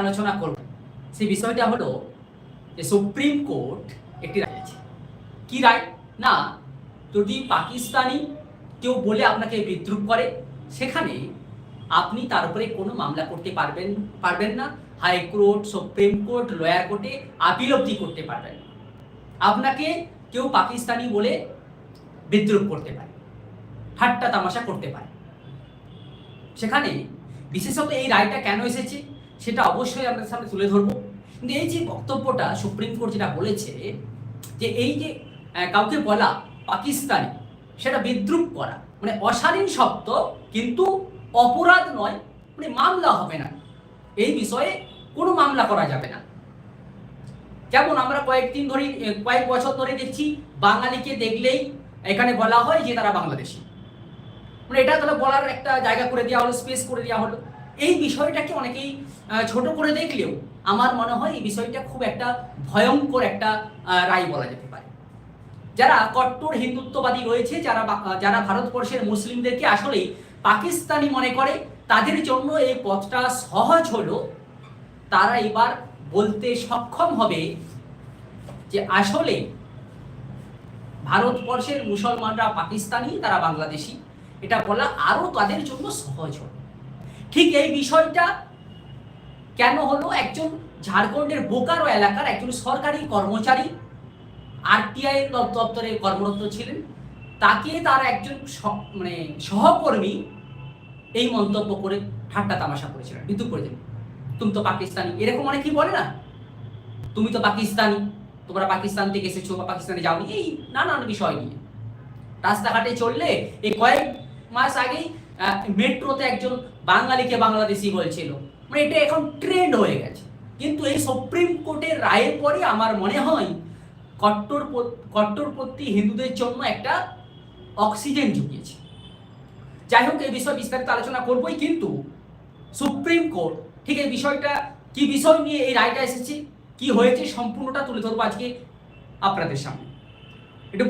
আলোচনা করব। সেই বিষয়টা হলো যে সুপ্রিম কোর্ট একটি রায় আছে কি রায়? না, যদি পাকিস্তানি কেউ বলে আপনাকে বিদ্রুপ করে, সেখানে আপনি তার উপরে কোনো মামলা করতে পারবেন পারবেন না। High court supreme court, lawyer কোর্টে আপিল অব্দি করতে পারবেন আপনাকে কেউ পাকিস্তানি বলে বিদ্রুপ করতে পারে, ঠাট্টা তামাশা করতে পারে। সেখানে বিশেষত এই রায়টা কেন এসেছে? সেটা অবশ্যই আপনাদের সামনে তুলে ধরবো। কিন্তু এই যে বক্তব্যটা সুপ্রিম কোর্ট যেটা বলেছে, যে এই যে কাউকে বলা পাকিস্তানি, সেটা বিদ্রুপ করা মানে অশালীন শব্দ কিন্তু অপরাধ নয় মানে মামলা হবে না। এই বিষয়ে কোনো মামলা করা যাবে না। যেমন আমরা কয়েকদিন ধরে কয়েক বছর ধরে দেখছি, বাঙালিকে দেখলেই এখানে বলা হয় যে তারা বাংলাদেশি। মানে এটা তাহলে বলার একটা জায়গা করে দেওয়া হলো স্পেস করে দেওয়া হলো। এই বিষয়টাকে অনেকেই ছোট করে দেখলেও আমার মনে হয় এই বিষয়টা খুব একটা ভয়ঙ্কর একটা রায় বলা যেতে পারে। যারা কট্টর হিন্দুত্ববাদী রয়েছে, যারা যারা ভারতবর্ষের মুসলিমদেরকে আসলেই পাকিস্তানি মনে করে, তাদের জন্য এই পথটা সহজ হলো, তারা এবার বলতে সক্ষম হবে যে আসলে ভারতবর্ষের মুসলমানরা পাকিস্তানি, তারা বাংলাদেশি। এটা বলা আরও তাদের জন্য সহজ হলো ঠিক এই বিষয়টা কেন হলো? একজন ঝাড়খণ্ডের বোকারো এলাকার একজন সরকারি কর্মচারী আরটিআই দপ্তরে কর্মরত ছিলেন। তাকে তার একজন মানে সহকর্মী এই মন্তব্য করে ঠাট্টা তামাশা করেছিলেন বিদ্যুৎ করেছিলেন তুমি তো পাকিস্তানি। এরকম অনেকেই বলে না? তুমি তো পাকিস্তানি। তোমরা পাকিস্তান থেকে এসেছ বা পাকিস্তানে যাওনি? এই নানান বিষয় নিয়ে। রাস্তাঘাটে চললে এই কয়েক মাস আগেই মেট্রোতে একজন বাঙালিকে বাংলাদেশি বলছিল। মানে এটা এখন ট্রেন্ড হয়ে গেছে। কিন্তু এই সুপ্রিম কোর্টের রায়ের পরে আমার মনে হয় কট্টর কট্টরপন্থী হিন্দুদের জন্য একটা অক্সিজেন ঢুকিয়েছে যাই হোক, এই বিষয়ে বিস্তারিত আলোচনা করবই, কিন্তু সুপ্রিম কোর্ট, ঠিক এই বিষয়টা, কি বিষয় নিয়ে এই রায়টা এসেছে, কি হয়েছে, সম্পূর্ণটা তুলে ধরবো আজকে আপনাদের সামনে। একটু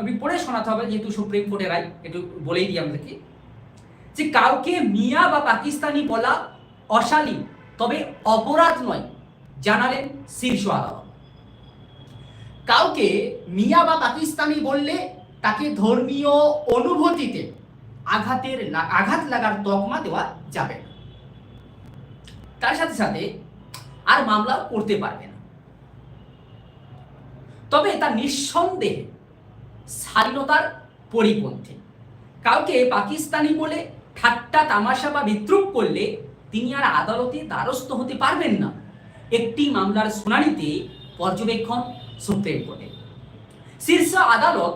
আমি পড়ে শোনাতে হবে, যেহেতু সুপ্রিম কোর্টের রায়, একটু বলেই দিই আমাদেরকে যে কাউকে মিয়া বা পাকিস্তানি বলা অশালীন, তবে অপরাধ নয়, জানালেন শীর্ষ আদালত। কাউকে মিয়া বা পাকিস্তানি বললে তাকে ধর্মীয় অনুভূতিতে আঘাতের আঘাত লাগার তকমা দেওয়া যাবে না। তার সাথে সাথে আর মামলা করতে পারবে না। তবে তা নিঃসন্দেহে স্বাধীনতার পরিপন্থী। কাউকে পাকিস্তানি বলে ঠাট্টা, তামাশা বা বিদ্রুপ করলে তিনি আর আদালতে দ্বারস্থ হতে পারবেন না। একটি মামলার শুনানিতে পর্যবেক্ষণ সুপ্রিম কোর্টে। শীর্ষ আদালত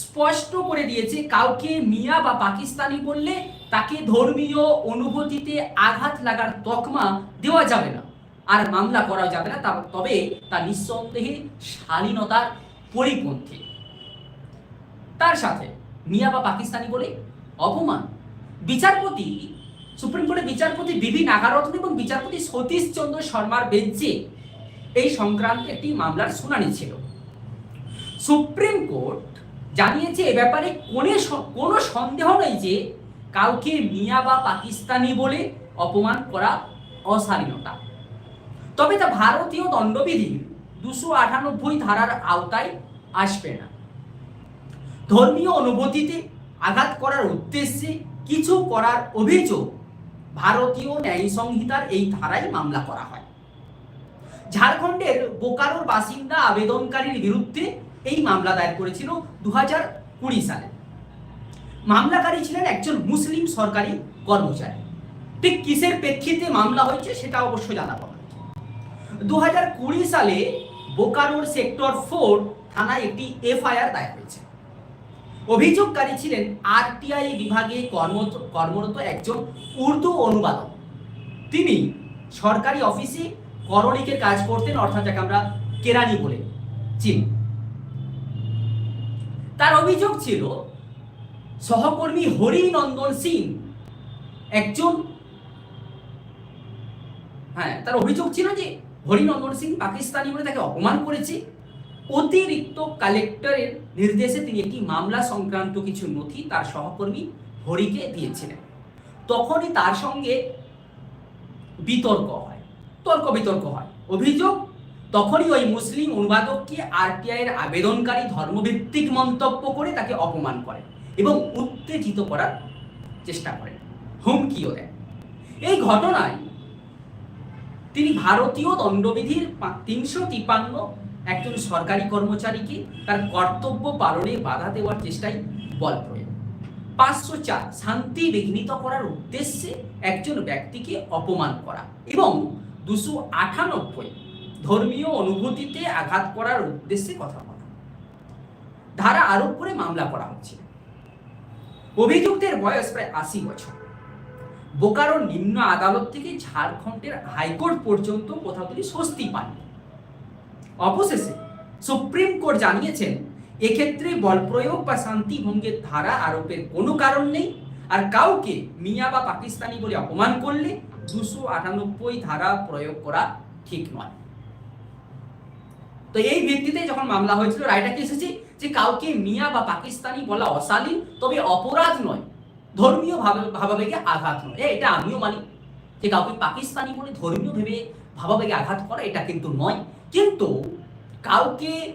স্পষ্ট করে দিয়েছে, কাউকে মিয়া বা পাকিস্তানি বললে তাকে ধর্মীয় অনুভূতিতে আঘাত লাগার তকমা দেওয়া যাবে না। আর মামলা করা যাবে না তবে তা নিঃসন্দেহে শালীনতার পরিপন্থী। তার সাথে মিয়া বা পাকিস্তানি বলে অপমান বিচারপতি, সুপ্রিম কোর্টের বিচারপতি বিবি নাগারত্ন এবং বিচারপতি সতীশ চন্দ্র শর্মার বেঞ্চে এই সংক্রান্ত একটি মামলার শুনানি ছিল। সুপ্রিম কোর্ট জানিয়েছে এ ব্যাপারে কোনো কোনো সন্দেহ নেই যে কাউকে মিয়া বা পাকিস্তানি বলে অপমান করা অশালীনতা। তবে তা ভারতীয় দণ্ডবিধির দুশো আটানব্বই ধারার আওতায় আসবে না। ধর্মীয় অনুভূতিতে আঘাত করার উদ্দেশ্যে কিছু করার অভিযোগ ভারতীয় ন্যায় সংহিতার এই ধারায় মামলা করা হয়। ঝাড়খণ্ডের বোকারোর বাসিন্দা আবেদনকারীর বিরুদ্ধে এই মামলা দায়ের করেছিল দু হাজার কুড়ি সালে। মামলাকারী ছিলেন একজন মুসলিম সরকারি কর্মচারী। ঠিক কিসের প্রেক্ষিতে মামলা হয়েছে সেটা অবশ্য জানাব। দু হাজার কুড়ি সালে বোকারোর সেক্টর ফোর থানায় একটি এফআইআর দায়ের হয়েছে। অভিযোগকারী ছিলেন আরটিআই বিভাগে কর্মরত কর্মরত একজন উর্দু অনুবাদক। তিনি সরকারি অফিসে করণিকের কাজ করতেন, অর্থাৎ যাকে আমরা কেরানি বলে চিনি। তার অভিযোগ ছিল, সহকর্মী হরিনন্দন সিং একজন হ্যাঁ তার অভিযোগ ছিল যে হরিনন্দন সিং পাকিস্তানি বলে তাকে অপমান করেছে। অতিরিক্ত কালেক্টরের নির্দেশে তিনি একটি মামলা সংক্রান্ত কিছু নথি তার সহকর্মী হরিকে দিয়েছিলেন। তখনই তার সঙ্গে বিতর্ক হয়। তর্ক বিতর্ক হয়। অভিযোগ, তখনই ওই মুসলিম অনুবাদককে আরটিআই এর আবেদনকারী ধর্মভিত্তিক মন্তব্য করে তাকে অপমান করে এবং উত্তেজিত করার চেষ্টা করেন। হুমকিও দেন। এই ঘটনায় তিনি ভারতীয় দণ্ডবিধির তিনশো তিপান্ন একজন সরকারি কর্মচারীকে তার কর্তব্য পালনে বাধা দেওয়ার চেষ্টায় বল প্রয়োগ? পাঁচশো চার, শান্তি বিঘ্নিত করার উদ্দেশ্যে একজন ব্যক্তিকে অপমান করা এবং দুশো আটানব্বই ধর্মীয় অনুভূতিতে আঘাত করার উদ্দেশ্যে কথা বলা। ধারা আরোপ করে মামলা করা হচ্ছে। অভিযুক্তের বয়স প্রায় আশি বছর। বোকারো নিম্ন আদালত থেকে ঝাড়খণ্ডের হাইকোর্ট পর্যন্ত কোথাও তিনি স্বস্তি পান অবশেষে সুপ্রিম কোর্ট জানিয়েছেন, এক্ষেত্রে বল প্রয়োগ বা শান্তি ভঙ্গের ধারা আরোপের কোনো কারণ নেই। আর কাউকে মিয়া বা পাকিস্তানি বলে অপমান করলে দুশো আটানব্বই ধারা প্রয়োগ করা ঠিক নয়। তো এই ভিত্তিতে যখন মামলা হয়েছিল রায়টা কি এসেছে যে কাউকে মিয়া বা পাকিস্তানি বলা অশালীন, তবে অপরাধ নয়, ধর্মীয় ভাবাবেগে আঘাত নয়। এটা আমিও মানি যে কাউকে পাকিস্তানি বলে ধর্মীয় ভেবে ভাবাবেগে আঘাত করা এটা কিন্তু নয়। কিন্তু কাউকে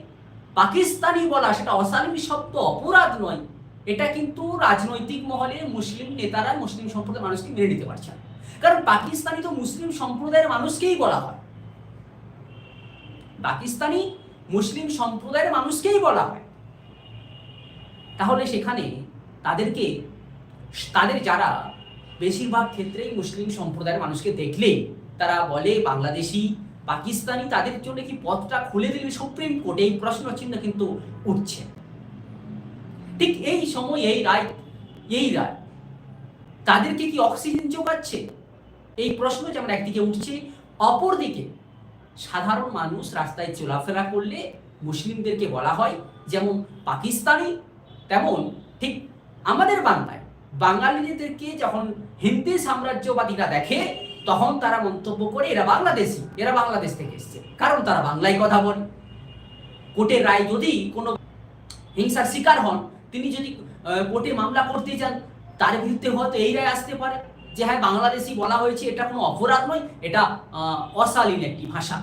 পাকিস্তানি বলা সেটা অশালীন শব্দ, অপরাধ নয়। এটা কিন্তু রাজনৈতিক মহলে মুসলিম নেতারা মুসলিম সম্প্রদায়ের মানুষকে মেনে নিতে পারছে না। কারণ পাকিস্তানি তো মুসলিম সম্প্রদায়ের মানুষকেই বলা হয়। পাকিস্তানি মুসলিম সম্প্রদায়ের মানুষকেই বলা হয়। তাহলে সেখানে তাদেরকে, তাদের যারা বেশিরভাগ ক্ষেত্রেই মুসলিম সম্প্রদায়ের মানুষকে দেখলেই তারা বলে বাংলাদেশি পাকিস্তানি তাদের জন্য কি পথটা খুলে দিলে সুপ্রিম কোর্ট? এই প্রশ্ন চিহ্ন কিন্তু উঠছে। ঠিক এই সময় এই রায় এই রায়, তাদেরকে কি অক্সিজেন যোগাচ্ছে? এই প্রশ্ন যেমন একদিকে উঠছে, অপরদিকে সাধারণ মানুষ রাস্তায় চলাফেরা করলে মুসলিমদেরকে বলা হয় যেমন পাকিস্তানি, তেমন ঠিক আমাদের বাংলায়। বাঙালিদেরকে যখন হিন্দি সাম্রাজ্যবাদীরা দেখে তখন তারা মন্তব্য করে এরা বাংলাদেশি, এরা বাংলাদেশ থেকে এসছে। কারণ তারা বাংলায় কথা বলে। কোর্টের রায় যদি কোনো হিংসার শিকার হন, তিনি যদি কোর্টে মামলা করতে চান, তার বিরুদ্ধে হয়তো এই রায় আসতে পারে যে হ্যাঁ বাংলাদেশি বলা হয়েছে, এটা কোনো অপরাধ নয়, এটা অশালীন একটি ভাষা।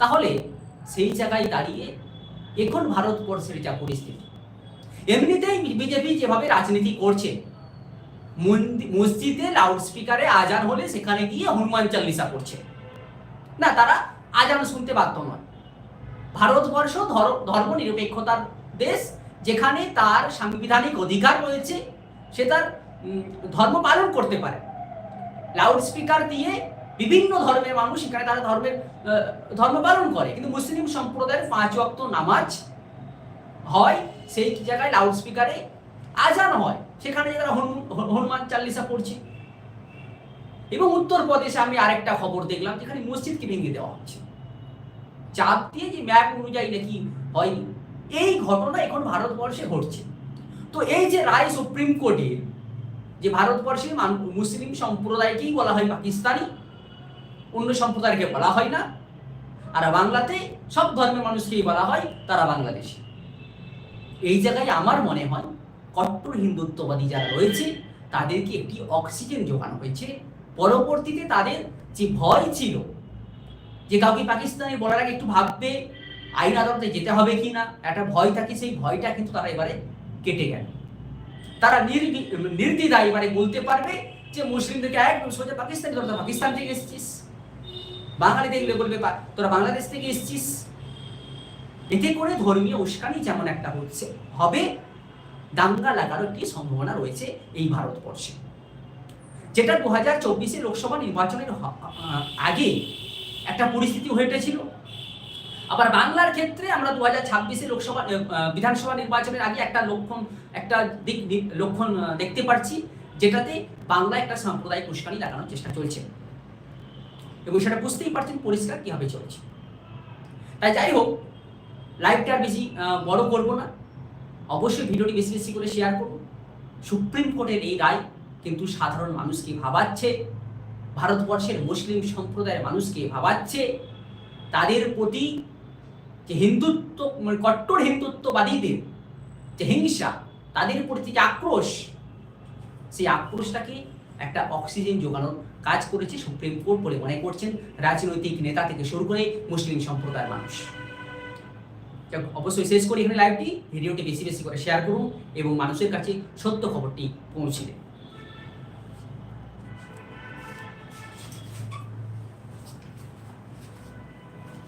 তাহলে সেই জায়গায় দাঁড়িয়ে এখন ভারতবর্ষের যা পরিস্থিতি, এমনিতেই বিজেপি যেভাবে রাজনীতি করছে মসজিদে লাউড স্পিকারে আজান হলে সেখানে গিয়ে হনুমান চাল্লিশা করছে। না, তারা আজান শুনতে বাধ্য নয়। ভারতবর্ষ ধর্ম নিরপেক্ষতার দেশ, যেখানে তার সাংবিধানিক অধিকার রয়েছে, সে তার ধর্ম পালন করতে পারে। লাউড স্পিকার দিয়ে বিভিন্ন ধর্মের মানুষ এখানে তারা ধর্মের ধর্ম পালন করে। কিন্তু মুসলিম সম্প্রদায়ের পাঁচ অক্ত নামাজ হয়, সেই জায়গায় লাউড স্পিকারে আজান হয়। সেখানে যারা হনুমান চাল্লিশা পড়ছে। এবং উত্তরপ্রদেশে আমি আরেকটা খবর দেখলাম, যেখানে মসজিদকে ভেঙে দেওয়া হচ্ছে। চাপ দিয়ে যে ম্যাপ অনুযায়ী নাকি হয়নি, এই ঘটনা এখন ভারতবর্ষে ঘটছে। তো এই যে রায় সুপ্রিম কোর্টের যে ভারতবর্ষের মুসলিম সম্প্রদায়কেই বলা হয় পাকিস্তানি, অন্য সম্প্রদায়কে বলা হয় না, আর বাংলাতে সব ধর্মের মানুষকেই বলা হয় তারা বাংলাদেশি। এই জায়গায় আমার মনে হয় কট্টর হিন্দুত্ববাদী যারা রয়েছে, তাদেরকে একটি অক্সিজেন যোগানো হয়েছে। পরবর্তীতে তাদের যে ভয় ছিল, যে কাউকে পাকিস্তানি বলার আগে একটু ভাববে, আইন আদালতে যেতে হবে কি না একটা ভয় থাকে, সেই ভয়টা কিন্তু তারা এবারে কেটে গেল। তারা নির্দ্বিধা এবারে বলতে পারবে যে মুসলিমদেরকে একদম সোজা পাকিস্তানি তোরা পাকিস্তান থেকে এসেছিস। বাঙালি দেখলে বলবে তোরা বাংলাদেশ থেকে এসেছিস। এতে করে ধর্মীয় উস্কানি যেমন একটা হচ্ছে, হবে দাঙ্গা লাগারও একটি সম্ভাবনা রয়েছে এই ভারতবর্ষে। যেটা দু হাজার চব্বিশে লোকসভা নির্বাচনের আগে একটা পরিস্থিতি হয়ে উঠেছিল। আবার বাংলার ক্ষেত্রে আমরা দু হাজার ছাব্বিশে লোকসভা বিধানসভা নির্বাচনের আগে একটা লক্ষণ, একটা দিক লক্ষণ দেখতে পাচ্ছি যেটাতে বাংলা একটা সাম্প্রদায়িক উস্কানি লাগানোর চেষ্টা চলছে। এবং সেটা বুঝতেই পারছেন পরিষ্কার কীভাবে চলছে। তাই যাই হোক লাইভটা বেশি বড় করব না। অবশ্যই ভিডিওটি বেশি বেশি করে শেয়ার করুন। সুপ্রিম কোর্টের এই রায় কিন্তু সাধারণ মানুষকে ভাবাচ্ছে, ভারতবর্ষের মুসলিম সম্প্রদায়ের মানুষকে ভাবাচ্ছে। তাদের প্রতি যে হিন্দুত্ব মানে কট্টর হিন্দুত্ববাদীদের যে হিংসা, তাদের প্রতি যে আক্রোশ, সেই আক্রোশটাকে একটা অক্সিজেন যোগানোর কাজ করেছে সুপ্রিম কোর্ট বলে মনে করছেন রাজনৈতিক নেতা থেকে শুরু করে মুসলিম সম্প্রদায়ের মানুষ। অবশ্যই শেষ করি এখানে লাইভটি ভিডিওটি বেশি বেশি করে শেয়ার করুন এবং মানুষের কাছে সত্য খবরটি পৌঁছে দিন।